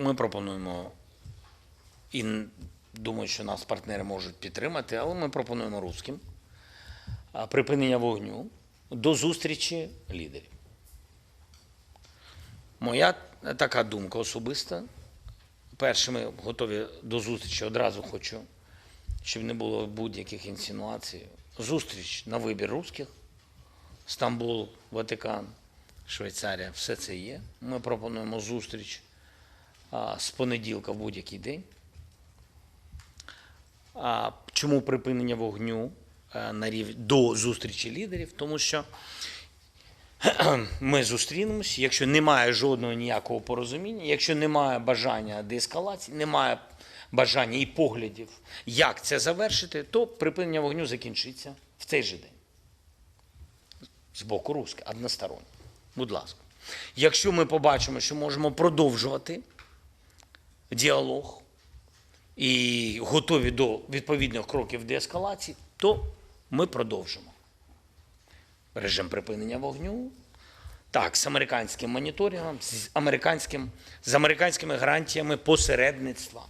Ми пропонуємо і думаю, що нас партнери можуть підтримати, але ми пропонуємо русським припинення вогню до зустрічі лідерів. Моя така думка особиста. Перше, ми готові до зустрічі. Одразу хочу, щоб не було будь-яких інсинуацій. Зустріч на вибір русських. Стамбул, Ватикан, Швейцарія, все це є. Ми пропонуємо зустріч з понеділка в будь-який день. Чому припинення вогню е, на рівні до зустрічі лідерів? Тому що ми зустрінемось, якщо немає жодного ніякого порозуміння, якщо немає бажання деескалації, немає бажання і поглядів, як це завершити, то припинення вогню закінчиться в цей же день. З боку руське, односторонньо. Будь ласка. Якщо ми побачимо, що можемо продовжувати діалог і готові до відповідних кроків деескалації, то ми продовжимо режим припинення вогню. Так, з американським моніторингом, з американським, з американськими гарантіями посередництва.